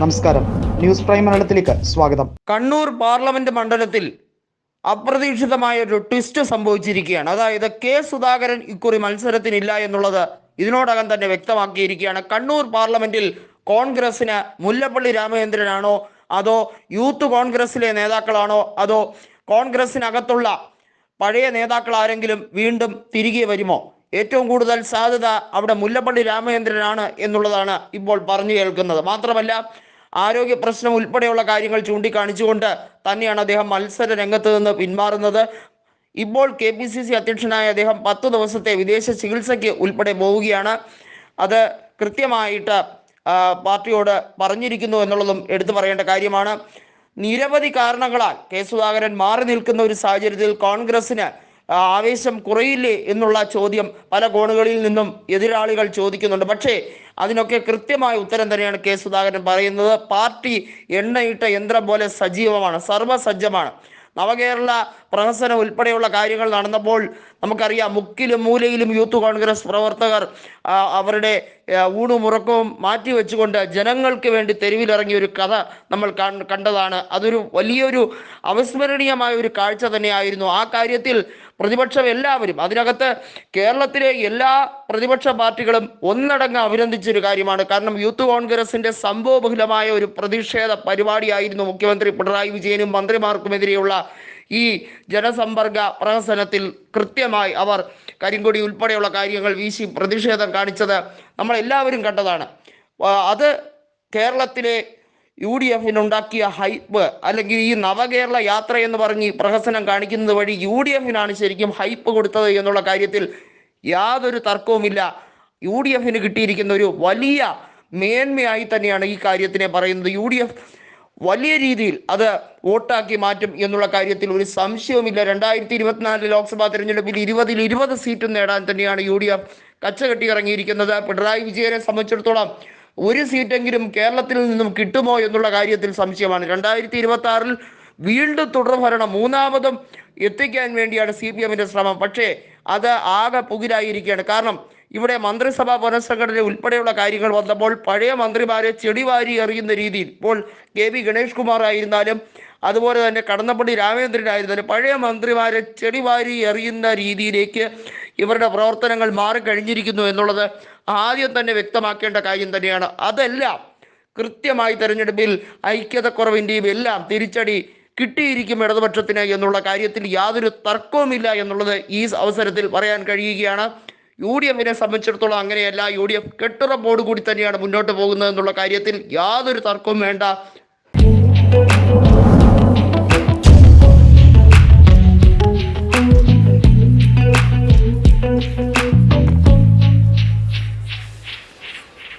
നമസ്കാരം. News prime മലയാളത്തിലേക്ക് സ്വാഗതം. കണ്ണൂർ പാർലമെന്റ് മണ്ഡലത്തിൽ അപ്രതീക്ഷിതമായ ഒരു ട്വിസ്റ്റ് സംഭവിച്ചിരിക്കുകയാണ്. അതായത് കെ സുധാകരൻ ഇക്കുറി മത്സരത്തിനില്ല എന്നുള്ളത് ഇതിനോടകം തന്നെ വ്യക്തമാക്കിയിരിക്കുകയാണ്. കണ്ണൂർ പാർലമെന്റിൽ കോൺഗ്രസിന് മുല്ലപ്പള്ളി രാമചന്ദ്രനാണോ? അതോ യൂത്ത് കോൺഗ്രസിലെ നേതാക്കളാണോ? അതോ കോൺഗ്രസിനകത്തുള്ള പഴയ നേതാക്കൾ ആരെങ്കിലും വീണ്ടും തിരികെ വരുമോ? ഏറ്റവും കൂടുതൽ സാധ്യത അവിടെ മുല്ലപ്പള്ളി രാമചന്ദ്രനാണ് എന്നുള്ളതാണ് ഇപ്പോൾ പറഞ്ഞു കേൾക്കുന്നത്. മാത്രമല്ല ആരോഗ്യ പ്രശ്നം ഉൾപ്പെടെയുള്ള കാര്യങ്ങൾ ചൂണ്ടിക്കാണിച്ചുകൊണ്ട് തന്നെയാണ് അദ്ദേഹം മത്സര രംഗത്ത് നിന്ന് പിന്മാറുന്നത്. ഇപ്പോൾ കെ പി സി സി അധ്യക്ഷനായ അദ്ദേഹം പത്ത് ദിവസത്തെ വിദേശ ചികിത്സയ്ക്ക് ഉൾപ്പെടെ പോവുകയാണ്. അത് കൃത്യമായിട്ട് പാർട്ടിയോട് പറഞ്ഞിരിക്കുന്നു എന്നുള്ളതും എടുത്തു പറയേണ്ട കാര്യമാണ്. നിരവധി കാരണങ്ങളാൽ കെ സുധാകരൻ മാറി നിൽക്കുന്ന ഒരു സാഹചര്യത്തിൽ കോൺഗ്രസിന് ആവേശം കുറയില്ലേ എന്നുള്ള ചോദ്യം പല കോണുകളിൽ നിന്നും എതിരാളികൾ ചോദിക്കുന്നുണ്ട്. പക്ഷേ അതിനൊക്കെ കൃത്യമായ ഉത്തരം തന്നെയാണ് കെ സുധാകരൻ പറയുന്നത്. പാർട്ടി എണ്ണയിട്ട യന്ത്രം പോലെ സജീവമാണ് സർവസജ്ജമാണ്. നവകേരള പ്രഹസനം ഉൾപ്പെടെയുള്ള കാര്യങ്ങൾ നടന്നപ്പോൾ നമുക്കറിയാം മുക്കിലും മൂലയിലും യൂത്ത് കോൺഗ്രസ് പ്രവർത്തകർ അവരുടെ ഊണുമുറക്കവും മാറ്റിവെച്ചുകൊണ്ട് ജനങ്ങൾക്ക് വേണ്ടി തെരുവിലിറങ്ങിയ ഒരു കഥ നമ്മൾ കണ്ടതാണ്. അതൊരു വലിയൊരു അവിസ്മരണീയമായ ഒരു കാഴ്ച തന്നെയായിരുന്നു. ആ കാര്യത്തിൽ പ്രതിപക്ഷം എല്ലാവരും അതിനകത്ത് കേരളത്തിലെ എല്ലാ പ്രതിപക്ഷ പാർട്ടികളും ഒന്നടങ്ങ് അഭിനന്ദിച്ചൊരു കാര്യമാണ്. കാരണം യൂത്ത് കോൺഗ്രസിന്റെ സംഭവബഹുലമായ ഒരു പ്രതിഷേധ പരിപാടിയായിരുന്നു മുഖ്യമന്ത്രി പിണറായി വിജയനും മന്ത്രിമാർക്കുമെതിരെയുള്ള ഈ ജനസമ്പർക്ക പ്രഹസനത്തിൽ കൃത്യമായി അവർ കരിങ്കൊടി ഉൾപ്പെടെയുള്ള കാര്യങ്ങൾ വീശി പ്രതിഷേധം കാണിച്ചത് നമ്മളെല്ലാവരും കണ്ടതാണ്. അത് കേരളത്തിലെ യു ഡി എഫിനുണ്ടാക്കിയ ഹൈപ്പ് അല്ലെങ്കിൽ ഈ നവകേരള യാത്ര എന്ന് പറഞ്ഞ് പ്രഹസനം കാണിക്കുന്നത് വഴി യു ഡി എഫിനാണ് ശരിക്കും ഹൈപ്പ് കൊടുത്തത് എന്നുള്ള കാര്യത്തിൽ യാതൊരു തർക്കവുമില്ല. യു ഡി എഫിന് കിട്ടിയിരിക്കുന്ന ഒരു വലിയ മേന്മയായി തന്നെയാണ് ഈ കാര്യത്തിനെ പറയുന്നത്. യു ഡി എഫ് വലിയ രീതിയിൽ അത് വോട്ടാക്കി മാറ്റും എന്നുള്ള കാര്യത്തിൽ ഒരു സംശയവുമില്ല. രണ്ടായിരത്തി ഇരുപത്തിനാല് ലോക്സഭാ തെരഞ്ഞെടുപ്പിൽ ഇരുപതിൽ ഇരുപത് സീറ്റും നേടാൻ തന്നെയാണ് യു ഡി എഫ് കച്ചകെട്ടി ഇറങ്ങിയിരിക്കുന്നത് പിണറായി വിജയനെ സംബന്ധിച്ചിടത്തോളം ഒരു സീറ്റെങ്കിലും കേരളത്തിൽ നിന്നും കിട്ടുമോ എന്നുള്ള കാര്യത്തിൽ സംശയമാണ്. രണ്ടായിരത്തി ഇരുപത്തി ആറിൽ വീണ്ടും തുടർഭരണം മൂന്നാമതും എത്തിക്കാൻ വേണ്ടിയാണ് സി പി എമ്മിന്റെ ശ്രമം. പക്ഷേ അത് ആകെ പുകിലായിരിക്കുകയാണ്. കാരണം ഇവിടെ മന്ത്രിസഭാ പുനഃസംഘടന ഉൾപ്പെടെയുള്ള കാര്യങ്ങൾ വന്നപ്പോൾ പഴയ മന്ത്രിമാരെ ചെടിവാരി എറിയുന്ന രീതിയിൽ ഇപ്പോൾ കെ വി ഗണേഷ് കുമാർ ആയിരുന്നാലും അതുപോലെ തന്നെ കടന്നപ്പള്ളി രാമേന്ദ്രനായിരുന്നാലും പഴയ മന്ത്രിമാരെ ചെടിവാരി എറിയുന്ന രീതിയിലേക്ക് ഇവരുടെ പ്രവർത്തനങ്ങൾ മാറിക്കഴിഞ്ഞിരിക്കുന്നു എന്നുള്ളത് ആദ്യം തന്നെ വ്യക്തമാക്കേണ്ട കാര്യം തന്നെയാണ്. അതെല്ലാം കൃത്യമായി തെരഞ്ഞെടുപ്പിൽ ഐക്യതക്കുറവിന്റെയും എല്ലാം തിരിച്ചടി കിട്ടിയിരിക്കും ഇടതുപക്ഷത്തിന് എന്നുള്ള കാര്യത്തിൽ യാതൊരു തർക്കവുമില്ല എന്നുള്ളത് ഈ അവസരത്തിൽ പറയാൻ കഴിയുകയാണ്. യു ഡി എഫിനെ സംബന്ധിച്ചിടത്തോളം അങ്ങനെയല്ല. യു ഡി എഫ് കെട്ടുറപ്പോട് കൂടി തന്നെയാണ് മുന്നോട്ട് പോകുന്നത് എന്നുള്ള കാര്യത്തിൽ യാതൊരു തർക്കവും വേണ്ട.